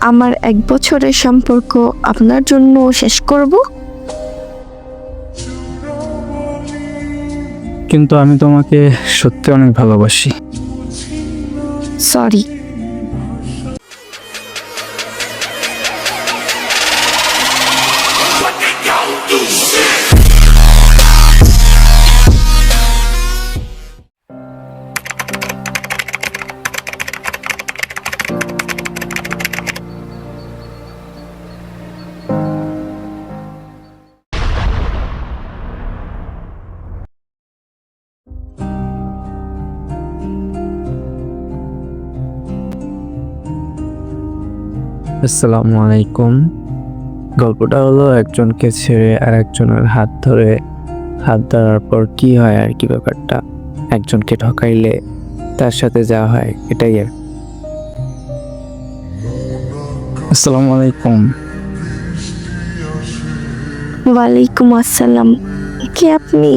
আমার এক বছরের সম্পর্ক আপনার জন্য শেষ করব? কিন্তু আমি তোমাকে সত্যি অনেক ভালোবাসি। সরি আসসালামু আলাইকুম। গল্পটা হলো একজনকে ছেড়ে আর একজনের হাত ধরে হাত ধরার পর কি হয় আর কি ব্যাপারটা একজনকে ঠকাইলে তার সাথে যা হয় এটাই আর আসসালামু আলাইকুম। ওয়ালাইকুম আসসালাম। কে আপনি?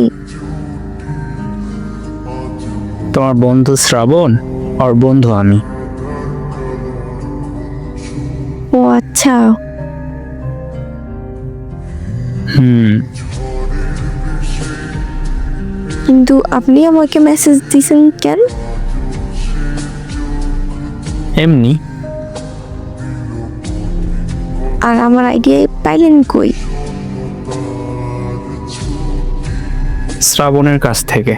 তোমার বন্ধু শ্রাবণ? আর বন্ধু আমি। আচ্ছা হুম। কিন্তু আপনি আমাকে মেসেজ দিয়েছেন কেন? এমনি। আর আমার আইডিয়া পাইলেন কই? শ্রাবণের কাছ থেকে।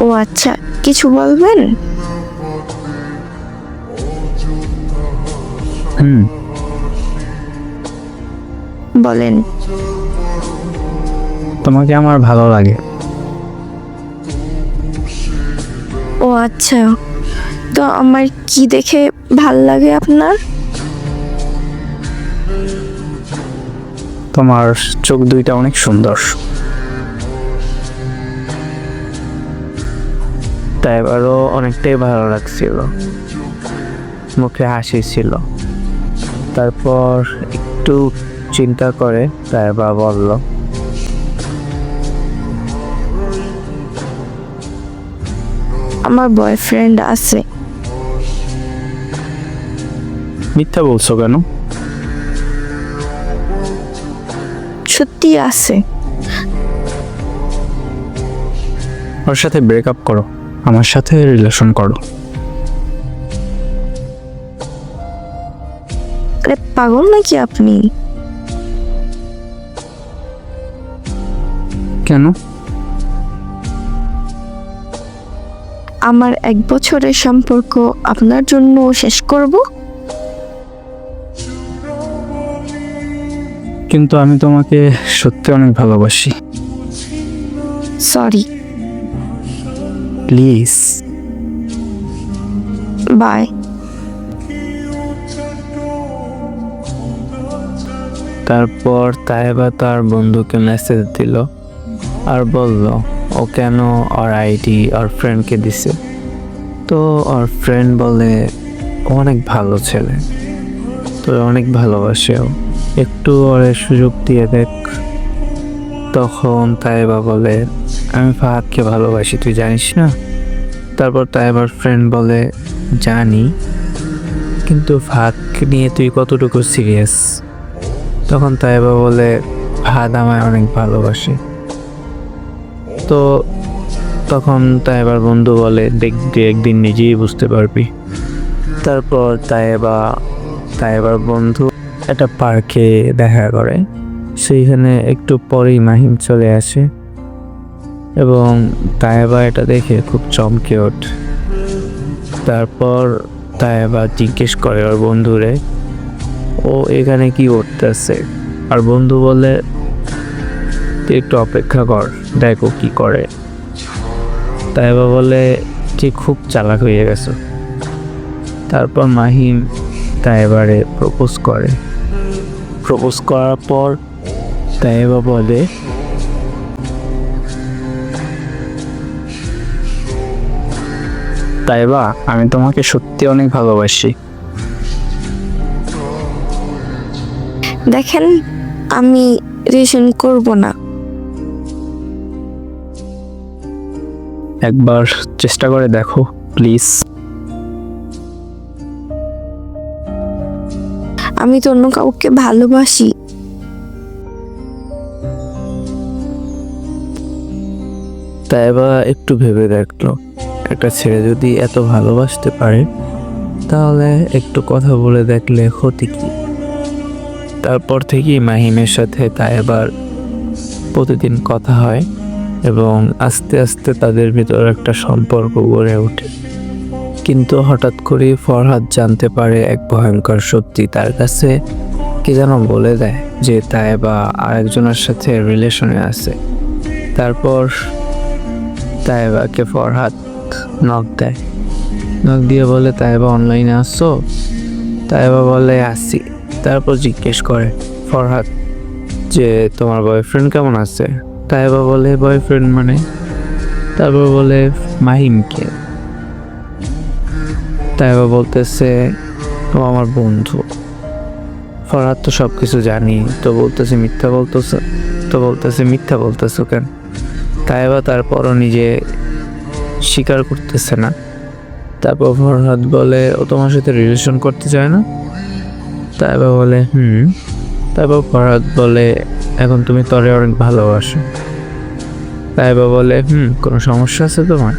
ও আচ্ছা কিছু বলবেন? হুম। বলেন। তোমাকে আমার ভালো লাগে। ও আচ্ছা। তো আমার কি দেখে ভালো লাগে আপনার? তোমার চোখ দুইটা অনেক সুন্দর। তাই এবারও অনেকটাই ভালো লাগছিল। মুখে হাসি ছিল। তারপর একটু চিন্তা করে বা বলল আমার বয়ফ্রেন্ড আছে। মিথ্যা বলছো কেন? সত্যি আছে। ওর সাথে ব্রেকআপ করো আমার সাথে রিলেশন করো। আরে পাগল নাকি আপনি? কেন? আমার এক বছরের সম্পর্ক আপনার জন্য শেষ করব? কিন্তু আমি তোমাকে সত্যি অনেক ভালোবাসি। সরি প্লিজ বাই তারপর তাইবা তার বন্ধুকে মেসেজ দিল আর বলল, ও কেন ওর আইডি ওর ফ্রেন্ডকে দিছে? তো ওর ফ্রেন্ড বলে অনেক ভালো ছেলে। তো অনেক ভালোবাসে ও। একটু ওরে সুযোগ দিয়ে দেখ। তখন তাইবা বলে, আমি ফাহাদকে ভালোবাসি, তুই জানিস না? তারপর তাইবার ফ্রেন্ড বলে, জানি। কিন্তু ফাহাদকে নিয়ে তুই কতটুকু সিরিয়াস তখন তাইবা বলে ভাদ আমায় অনেক ভালোবাসে। তো তখন তাইবার বন্ধু বলে দেখবি একদিন নিজেই বুঝতে পারবি। তারপর তাইবা, তাইবার বন্ধু একটা পার্কে দেখা করে। সেইখানে একটু পরেই মাহিম চলে আসে এবং তাইবা এটা দেখে খুব চমকে ওঠ। তারপর তাইবা জিজ্ঞেস করে ওর বন্ধুরে ও এখানে কি করতেছে? আর বন্ধু বলে, তুই একটু অপেক্ষা কর, দেখো কি করে। তাই বা বলে তুই খুব চালাক হয়ে গেছো। তারপর মাহিম তাই এবারে প্রপোজ করে। প্রপোজ করার পর তাই বা বলে, তাই বা, আমি তোমাকে সত্যি অনেক ভালোবাসি। দেখেন আমি রেশন করব না। একবার চেষ্টা করে দেখো প্লিজ। আমি তো অন্য কাউকে ভালোবাসি। তাই বা একটু ভেবে দেখল একটা ছেলে যদি এত ভালোবাসতে পারে তাহলে একটু কথা বলে দেখলে ক্ষতি কী? তারপর থেকেই মাহিমের সাথে তাই এবার প্রতিদিন কথা হয় এবং আস্তে আস্তে তাদের ভিতর একটা সম্পর্ক গড়ে ওঠে। কিন্তু হঠাৎ করে ফরহাদ জানতে পারে এক ভয়ঙ্কর সত্যি তার কাছে কে যেন বলে দেয় যে তাইবা আরেকজনের সাথে রিলেশনে আছে। তারপর তাইবাকে ফরহাদ নখ দেয়। নখ দিয়ে বলে তাইবা অনলাইনে আসছো তাইবা বলে, আসি। তারপর জিজ্ঞেস করে, ফরহাদ, যে তোমার বয়ফ্রেন্ড কেমন আছে? তাইবা বলে বয়ফ্রেন্ড মানে? তারপর বলে মাহিমকে তাইবা বলতেছে, ও আমার বন্ধু। ফরহাদ তো সব কিছু জানি, তো বলতেছে, মিথ্যা বলতেছে তো বলতেছে, মিথ্যা বলতেছো কেন? তাইবা তারপরও নিজে স্বীকার করতেছে না। তারপর ফরহাদ বলে, ও তোমার সাথে রিলেশন করতে চায় না? তাইবা বলে, হুম? তারপর ফরহাদ বলে, এখন তুমি তরে অনেক ভালোবাসো। তাইবা বলে, হুম, কোনো সমস্যা আছে তোমার?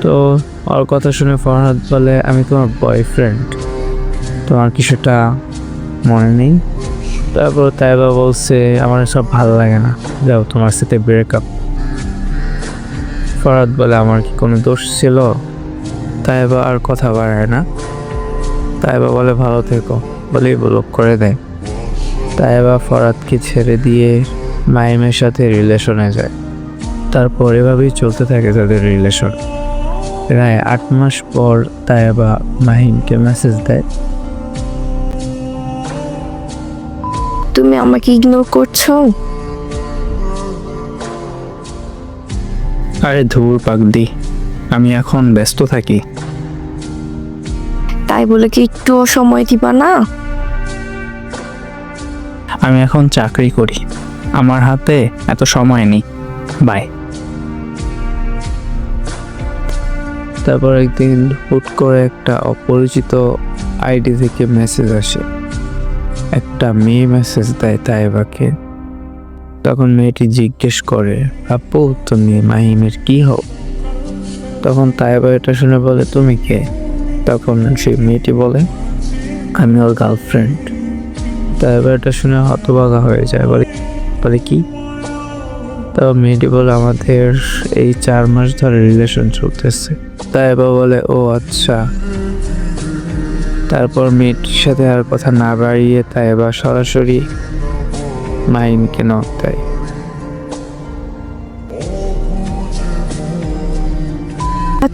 তো ওর কথা শুনে ফরহাদ বলে, আমি তোমার বয়ফ্রেন্ড তোমার কি সেটা মনে নেই? তারপর তাইবা বলছে, আমার সব ভালো লাগে না। যাও, তোমার সাথে ব্রেকআপ ফরাদ বলে, আমার কি কোনো দোষ ছিল? তাইবা আর কথা বাড়ায় না। তাইবা বলে ভালো থেকো। বলেই ব্লক করে দেয়। তাইবা ফরাদকে ছেড়ে দিয়ে মাইমের সাথে রিলেশনে যায়। তারপর এভাবেই চলতে থাকে তাদের রিলেশন। প্রায় আট মাস পর তাইবা মাহিমকে মেসেজ দেয়। তুমি আমাকে ইগনোর করছ? আরে ধুর পাগদি আমি এখন ব্যস্ত থাকি। তাই বলে কি একটু সময় দিবা না? আমি এখন চাকরি করি। আমার হাতে এত সময় নেই। বাই। তারপর একদিন হুট করে একটা অপরিচিত আইডি থেকে মেসেজ আসে। একটা মেয়ে মেসেজ দেয় তাই তাইবাকে। তখন মেয়েটি জিজ্ঞেস করে আপু তুমি মাহিমের কি হও? তখন তাইবা এটা শুনে বলে তুমি কে? তখন সেই মেয়েটি বলে, আমি ওর গার্লফ্রেন্ড তারপর এটা শুনে হতবাগা হয়ে যায়, বলে বলে কি? তারপর মেয়েটি বলে, আমাদের এই চার মাস ধরে রিলেশন চলতেছে। তাই এবার বলে, ও আচ্ছা। তারপর মেয়েটির সাথে আর কথা না বাড়িয়ে তাই এবার সরাসরি মাইনকে নক দেয়।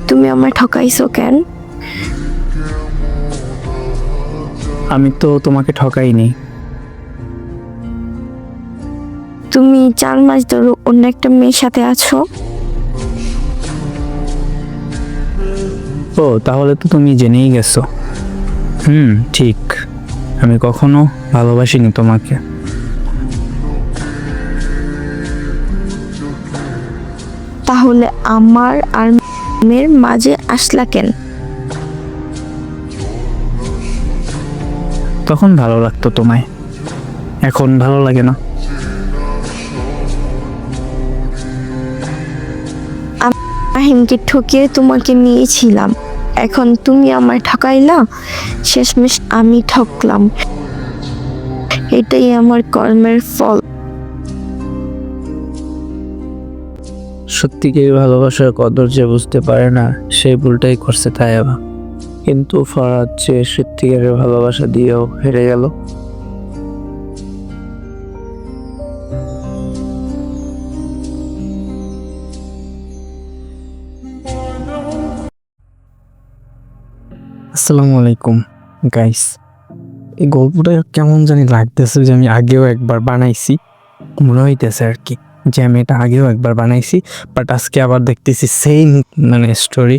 তুমি আমায় ঠকাইছো কেন? আমি তো তোমাকে ঠকাইনি। তুমি চার মাস ধরে অন্য একটা মেয়ের সাথে আছো? ও তাহলে তো তুমি জেনেই গেছো। হুম ঠিক। আমি কখনো ভালোবাসিনি তোমাকে। তাহলে আমার আর মেয়ের মাঝে আসলা কেন? তখন ভালো লাগতো তোমায়। এখন ভালো লাগে না। মাহিমকে ঠকিয়ে তোমাকে নিয়েছিলাম। এখন তুমি আমায় ঠকাইলা শেষমেশ আমি ঠকলাম। এটাই আমার কর্মের ফল। সত্যিকার ভালোবাসার কদর যে বুঝতে পারে না সেই ভুলটাই করছে তাইবা কিন্তু ফরাদ যে সত্যিকারের ভালোবাসা দিয়েও হেরে গেল। আসসালামু আলাইকুম গাইস এই গল্পটা কেমন জানি লাগতেছে যে আমি আগেও একবার বানাইছি। মনে হইতেছে আর কি যে আমি এটা আগেও একবার বানাইছি বাট আজকে আবার দেখতেছি সেম মানে স্টোরি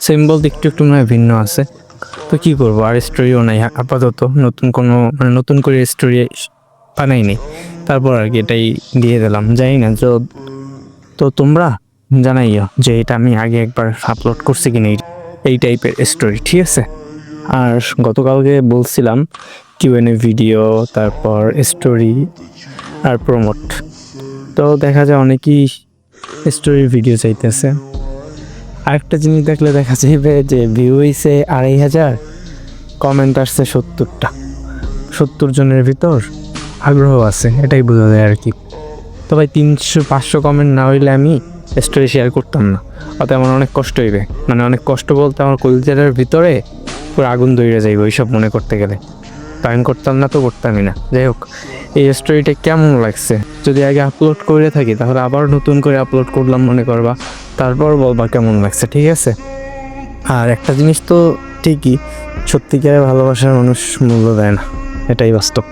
সেম বলতে একটু মনে ভিন্ন আছে। তো কি করব? আর স্টোরিও নাই, আপাতত নতুন কোনো মানে নতুন করে স্টোরি বানাইনি। তারপর আর কি এটাই দিয়ে দিলাম। জানি না, তো তো তোমরা জানাইও যে এটা আমি আগে একবার আপলোড করছি কিনা এই- এই টাইপের স্টোরি ঠিক আছে? আর গতকালকে বলছিলাম কিউএনএ ভিডিও তারপর স্টোরি আর প্রমোট তো দেখা যায় অনেকেই স্টোরির ভিডিও চাইতেছে। আরেকটা জিনিস দেখলে দেখা যাবে যে ভিউ হইছে আড়াই হাজার কমেন্ট আসছে সত্তরটা। সত্তর জনের ভিতর আগ্রহ আছে, এটাই বোঝা যায় আর কি। তো ভাই, তিনশো, পাঁচশো কমেন্ট না হইলে আমি স্টোরি শেয়ার করতাম না। অত আমার অনেক কষ্ট হইবে। মানে অনেক কষ্ট বলতে আমার কলজারের ভিতরে পুরো আগুন দইরে যাইবে ওইসব মনে করতে গেলে। আমি করতাম না, তো করতামই না। যাই হোক, এই স্টোরিটা কেমন লাগছে? যদি আগে আপলোড করে থাকি, তাহলে আবার নতুন করে আপলোড করলাম মনে করবা। তারপর বলবা কেমন লাগছে, ঠিক আছে? আর একটা জিনিস তো ঠিকই সত্যিকারে ভালোবাসার মানুষ মূল্য দেয় না, এটাই বাস্তব।